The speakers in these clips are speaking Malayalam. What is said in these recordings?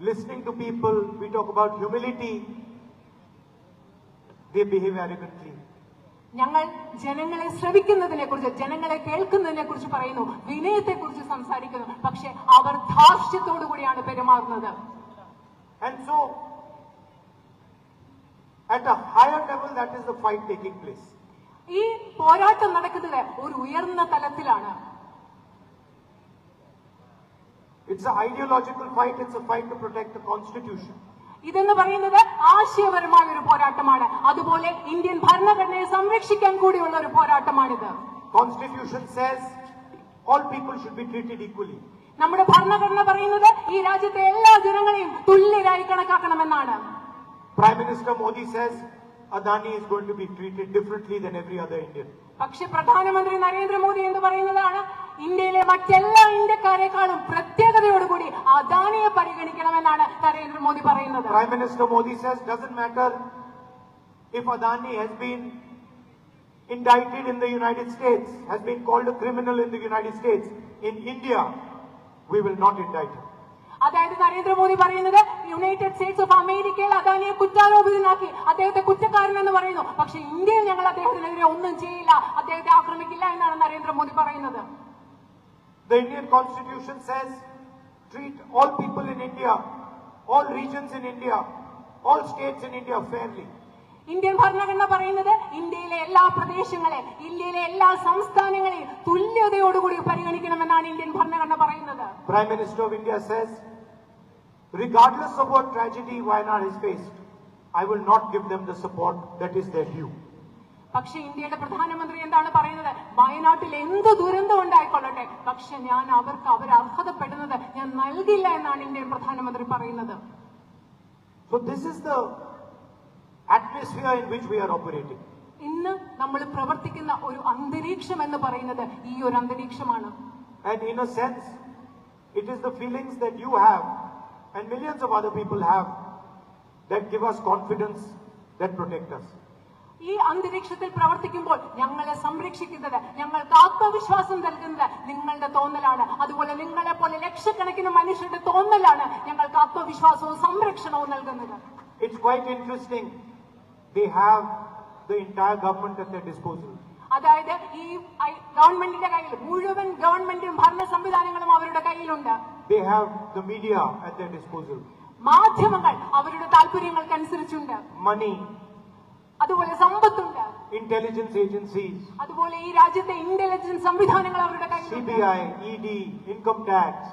listening to people, we talk about humility, they behave arrogantly. ഞങ്ങൾ ജനങ്ങളെ ശ്രവിക്കുന്നതിനെ കുറിച്ച് ജനങ്ങളെ കേൾക്കുന്നതിനെ കുറിച്ച് പറയുന്നു വിനയത്തെ കുറിച്ച് സംസാരിക്കുന്നു പക്ഷെ അവർ ധാർഷ്ട്യത്തോടു കൂടിയാണ് പെരുമാറുന്നത് And so, at a higher level, that is the fight taking place. ഈ പോരാട്ടം നടക്കുന്നത് ഒരു ഉയർന്ന തലത്തിലാണ് It's an ideological fight, it's a fight to protect the constitution. ഇതെന്ന് പറയുന്നത് ആശയപരമായ ഒരു പോരാട്ടമാണ് അതുപോലെ ഇന്ത്യൻ ഭരണഘടനയെ സംരക്ഷിക്കാൻ കൂടിയുള്ള ഒരു പോരാട്ടമാണിത് Constitution says all people should be treated equally. നമ്മുടെ ഭരണഘടന പറയുന്നത് ഈ രാജ്യത്തെ എല്ലാ ജനങ്ങളെയും തുല്യരായി കണക്കാക്കണമെന്നാണ് Prime Minister Modi says Adani is going to be treated differently than every other Indian. പക്ഷെ പ്രധാനമന്ത്രി നരേന്ദ്രമോദി എന്ന് പറയുന്നതാണ് ഇന്ത്യയിലെ മറ്റെല്ലാ ഇന്ത്യക്കാരെക്കാളും അദാനിയെ പരിഗണിക്കണമെന്നാണ് നരേന്ദ്രമോദി പറയുന്നത് Prime Minister Modi says doesn't matter if Adani has been indicted in the United States, has been called a criminal in the United States. In India, we will not indict him. അതായത് നരേന്ദ്രമോദി പറയുന്നത് യുണൈറ്റഡ് സ്റ്റേറ്റ്സ് ഓഫ് അമേരിക്കയിൽ അദാനിയെ കുറ്റാരോപിതനാക്കി അദ്ദേഹത്തെ കുറ്റക്കാരൻ എന്ന് പറയുന്നു പക്ഷെ ഇന്ത്യയിൽ ഞങ്ങൾ അദ്ദേഹത്തിനെതിരെ ഒന്നും ചെയ്യില്ല അദ്ദേഹത്തെ ആക്രമിക്കില്ല എന്നാണ് നരേന്ദ്രമോദി പറയുന്നത് The Indian constitution says treat all people in India, all regions in India, all states in India fairly. Indian ഭരണഘടന പറയുന്നത് ഇന്ത്യയിലെ എല്ലാ പ്രദേശങ്ങളെ ഇന്ത്യയിലെ എല്ലാ സംസ്ഥാനങ്ങളെയും തുല്യതയോടുകൂടി പരിഗണിക്കണമെന്നാണ് ഇന്ത്യൻ ഭരണഘടന പറയുന്നത് Prime Minister of India says, regardless of what tragedy Wayanad has faced, I will not give them the support that is their due. പക്ഷെ ഇന്ത്യയുടെ പ്രധാനമന്ത്രി എന്താണ് പറയുന്നത് വയനാട്ടിൽ എന്ത് ദുരന്തം ഉണ്ടായിക്കൊള്ളട്ടെ പക്ഷെ ഞാൻ അവർക്ക് അവർ അർഹതപ്പെടുന്നത് ഞാൻ നൽകില്ല എന്നാണ് ഇന്ത്യൻ പ്രധാനമന്ത്രി പറയുന്നത് So this is the atmosphere in which we are operating. ഇന്ന് നമ്മൾ പ്രവർത്തിക്കുന്ന ഒരു അന്തരീക്ഷം എന്ന് പറയുന്നത് ഈ ഒരു അന്തരീക്ഷമാണ് And in a sense, it is the feelings that you have and millions of other people have that give us confidence that protect us. ഈ അന്തരീക്ഷത്തിൽ പ്രവർത്തിക്കുമ്പോൾ ഞങ്ങളെ സംരക്ഷിക്കുന്നത് ഞങ്ങൾക്ക് ആത്മവിശ്വാസം നൽകുന്നത് നിങ്ങളുടെ തോന്നലാണ്. അതുപോലെ നിങ്ങളെ പോലെ ലക്ഷക്കണക്കിന് മനുഷ്യരുടെ തോന്നലാണ് ഞങ്ങൾക്ക് ആത്മവിശ്വാസവും സംരക്ഷണവും നൽകുന്നത്. It's quite interesting they have the entire government at disposal അതായത് ഈ ഗവൺമെന്റിന്റെ കയ്യിൽ മുഴുവൻ ഗവൺമെന്റും ഭരണ സംവിധാനങ്ങളും അവരുടെ കയ്യിലുണ്ട്. They have the media at disposal മാധ്യമങ്ങൾ അവരുടെ താല്പര്യങ്ങൾക്കനുസരിച്ചുണ്ട്. മണി സമ്പത്തുണ്ട്. ഇന്റലിജൻസ് ഏജൻസീസ് അതുപോലെ ഈ രാജ്യത്തെ ഇന്റലിജൻസ് സംവിധാനങ്ങൾ അവരുടെ കയ്യിൽ CBI, ED, income tax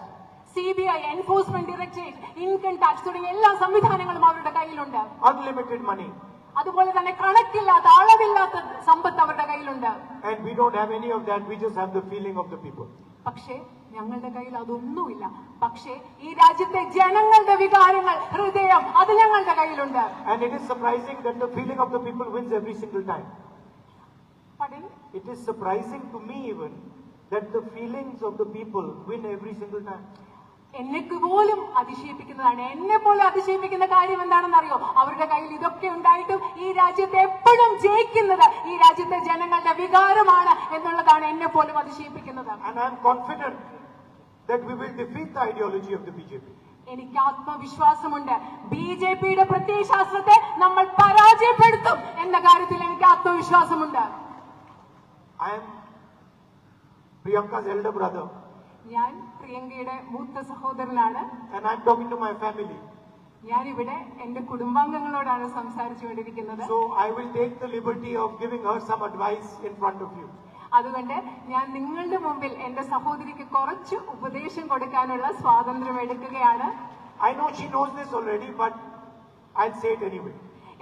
C B I enforcement directorate income tax തുടങ്ങിയ എല്ലാ സംവിധാനങ്ങളും അവരുടെ കയ്യിലുണ്ട്. അൺലിമിറ്റഡ് മണി അതുപോലെ തന്നെ കണക്കില്ലാത്ത അളവില്ലാത്ത സമ്പത്ത് അവരുടെ കയ്യിലുണ്ട്. And we don't have any of that we just have the feeling of the people പക്ഷേ ഞങ്ങളുടെ കയ്യിൽ അതൊന്നുമില്ല. പക്ഷേ ഈ രാജ്യത്തെ ജനങ്ങളുടെ വികാരങ്ങൾ ഹൃദയം അത് ഞങ്ങളുടെ കയ്യിലുണ്ട്. And it is surprising that the feeling of the people wins every single time. but It is surprising to me even that the feelings of the people win every single time. എന്നെക്ക് പോലും അതിശയിപ്പിക്കുന്നതാണ്. എന്നെ പോലും അതിശയിപ്പിക്കുന്ന കാര്യം എന്താണെന്ന് അറിയോ അവരുടെ കയ്യിൽ ഇതൊക്കെ ഉണ്ടായിട്ടും ഈ രാജ്യത്തെ എപ്പോഴും ജയിക്കുന്നത് ഈ രാജ്യത്തെ ജനങ്ങളുടെ വികാരമാണ് എന്നുള്ളതാണ് എന്നെ പോലും അതിശയിപ്പിക്കുന്നത്. And I am confident that we will defeat the ideology of the BJP. എനിക്ക് ആത്മവിശ്വാസമുണ്ട് ബി ജെ പിയുടെ പ്രത്യയശാസ്ത്രത്തെ നമ്മൾ പരാജയപ്പെടുത്തും എന്ന കാര്യത്തിൽ എനിക്ക് ആത്മവിശ്വാസമുണ്ട് I am Priyanka's elder brother ഞാൻ പ്രിയങ്കയുടെ മൂത്ത സഹോദരനാണ് and I am talking to my family. ഞാനിവിടെ എന്റെ കുടുംബാംഗങ്ങളോടാണ് സംസാരിച്ചുകൊണ്ടിരിക്കുന്നത് So I will take the liberty of giving her some advice in front of you. അതുകൊണ്ട് ഞാൻ നിങ്ങളുടെ മുമ്പിൽ എന്റെ സഹോദരിക്ക് കുറച്ച് ഉപദേശം കൊടുക്കാനുള്ള സ്വാതന്ത്ര്യം എടുക്കുകയാണ്. I know she knows this already but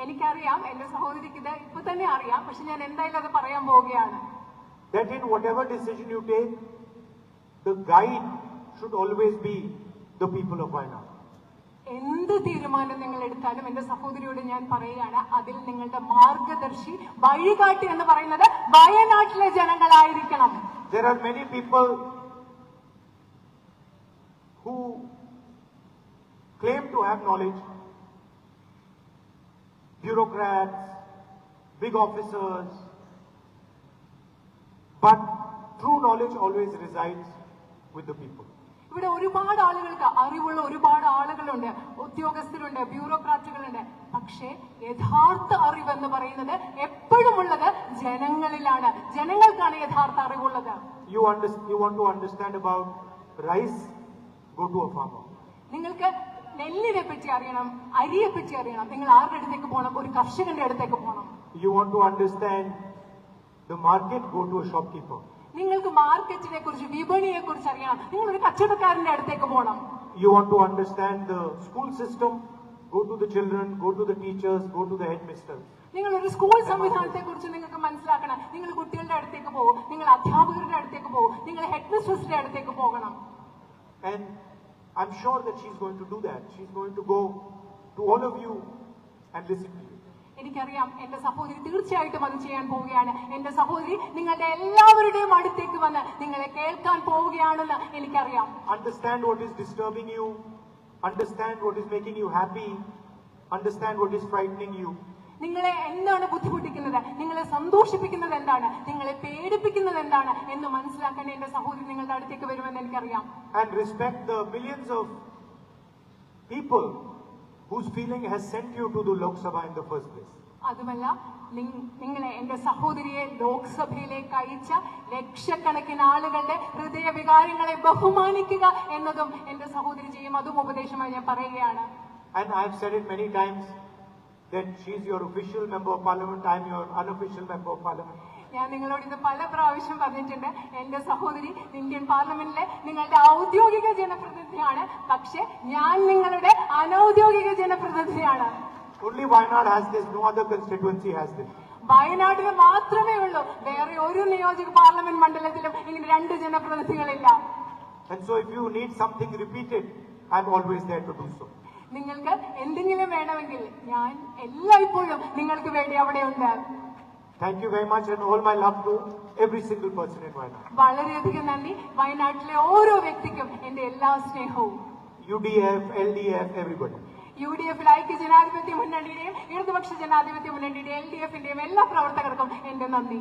എനിക്കറിയാം എന്റെ സഹോദരിക്ക് ഇത് ഇപ്പൊ തന്നെ അറിയാം പക്ഷെ ഞാൻ എന്തായാലും അത് പറയാൻ പോവുകയാണ്. That in whatever decision you take the guide should always be the people of Wayanad എന്ത് തീരുമാനം നിങ്ങൾ എടുത്താലും എന്റെ സഹോദരിയോട് ഞാൻ പറയുകയാണ് അതിൽ നിങ്ങളുടെ മാർഗദർശി വഴികാട്ടി എന്ന് പറയുന്നത് വയനാട്ടിലെ ജനങ്ങളായിരിക്കണം There are many people who claim to have knowledge, bureaucrats, big officers, but true knowledge always resides with the people. ഇവിടെ ഒരുപാട് ആളുകൾക്ക് അറിവുള്ള ഒരുപാട് ആളുകളുണ്ട് ഉദ്യോഗസ്ഥരുണ്ട് ബ്യൂറോക്രാറ്റുകളുണ്ട് പക്ഷേ യഥാർത്ഥ അറിവെന്ന് പറയുന്നത് എപ്പോഴും ഉള്ളത് ജനങ്ങളിലാണ് ജനങ്ങൾക്കാണ് യഥാർത്ഥ അറിവുള്ളത് You, you you want to understand about rice? Go to a farmer. നിങ്ങൾക്ക് നെല്ലിനെ പറ്റി അറിയണം അരിയെ പറ്റി അറിയണം നിങ്ങൾ ആരുടെ അടുത്തേക്ക് പോകണം ഒരു കർഷകന്റെ അടുത്തേക്ക് പോകണം You want to understand the market? Go to shop shopkeeper. നിങ്ങൾക്ക് മാർക്കറ്റിനെ കുറിച്ച് വിപണിയെ കുറിച്ച് അറിയണം നിങ്ങൾ ഒരു കച്ചവടക്കാരന്റെ അടുത്തേക്ക് പോകണം You want to understand the school system? Go to the children, go to the teachers, go to the headmisters. നിങ്ങൾ ഒരു സ്കൂൾ സംവിധാനത്തെ കുറിച്ച് നിങ്ങൾക്ക് മനസ്സിലാക്കണം നിങ്ങൾ കുട്ടികളുടെ അടുത്തേക്ക് പോകും നിങ്ങൾ അധ്യാപകരുടെ അടുത്തേക്ക് പോകും നിങ്ങൾ ഹെഡ് മിസ്ട്രസിന്റെ അടുത്തേക്ക് പോകണം And I'm sure that she's going to do that. She's going to go to all of you and listen to you. എനിക്കറിയാം എന്റെ സഹോദരി തീർച്ചയായിട്ടും അത് ചെയ്യാൻ പോവുകയാണ്. എന്റെ സഹോദരി നിങ്ങളുടെ എല്ലാവരുടെയും അടുത്തേക്ക് വന്ന് നിങ്ങളെ കേൾക്കാൻ പോവുകയാണെന്ന് എനിക്കറിയാം. Understand what is disturbing you understand what is making you happy understand what is frightening you നിങ്ങളെ എന്താണ് ബുദ്ധിമുട്ടിക്കുന്നത്? നിങ്ങളെ സന്തോഷിപ്പിക്കുന്നത് എന്താണ്? നിങ്ങളെ പേടിപ്പിക്കുന്നത് എന്താണ്? എന്ന് മനസ്സിലാക്കാൻ എന്റെ സഹോദരി നിങ്ങളുടെ അടുത്തേക്ക് വരുമെന്ന് എനിക്കറിയാം. And respect the millions of people whose feeling has sent you to the Lok Sabha in the first place. അതുമല്ല നിങ്- നിങ്ങളെ എന്റെ സഹോദരിയെ ലോക്സഭയിലേക്ക് അയച്ച ലക്ഷക്കണക്കിന് ആളുകളുടെ ഹൃദയവികാരങ്ങളെ ബഹുമാനിക്കുക എന്നതും എന്റെ സഹോദരി ചെയ്യും അതും ഉപദേശമായി ഞാൻ പറയുകയാണ് And I've said it many times that she's your official member of parliament, I'm your unofficial member of parliament. ഞാൻ നിങ്ങളോട് ഇത് പല പ്രാവശ്യം പറഞ്ഞിട്ടുണ്ട്. എന്റെ സഹോദരി ഇന്ത്യൻ പാർലമെന്റിലെ നിങ്ങളുടെ ഔദ്യോഗിക ജനപ്രതിനിധിയാണ്. പക്ഷെ ഞാൻ നിങ്ങളുടെ അനൗദ്യോഗിക ജനപ്രതിനിധിയാണ്. Only Wayanad has this, no other constituency has this. വയനാട്ടിൽ മാത്രമേ ഉള്ളൂ. വേറെ ഒരു നിയോജക പാർലമെന്റ് മണ്ഡലത്തിലും ഇങ്ങനെ രണ്ട് ജനപ്രതിനിധികളില്ല. And so if you need something repeated, I'm always there to do so. നിങ്ങൾക്ക് എന്തെങ്കിലും വേണമെങ്കിൽ ഞാൻ എല്ലായ്പ്പോഴും നിങ്ങൾക്ക് വേണ്ടി അവിടെയുണ്ട്. Thank you very much and all my love to every single person in Wayanad. വളരെയധികം നന്ദി. വയനാട്ടിലെ ഓരോ വ്യക്തിക്കും എന്റെ എല്ലാ സ്നേഹവും. U D F L D F everybody U D എഫിൽ ഐക്യ ജനാധിപത്യ മുന്നണിയുടെയും ഇടതുപക്ഷ ജനാധിപത്യ മുന്നണിയുടെയും എൽ ഡി എഫിന്റെയും എല്ലാ പ്രവർത്തകർക്കും എന്റെ നന്ദി.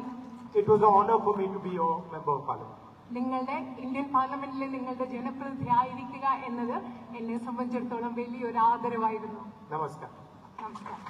It was honour for me to be your member of parliament നിങ്ങളുടെ ഇന്ത്യൻ പാർലമെന്റിലെ നിങ്ങളുടെ ജനപ്രതിനിധി ആയിരിക്കുക എന്നത് എന്നെ സംബന്ധിച്ചിടത്തോളം വലിയൊരു ആദരവായിരുന്നു. നമസ്കാരം. നമസ്കാരം.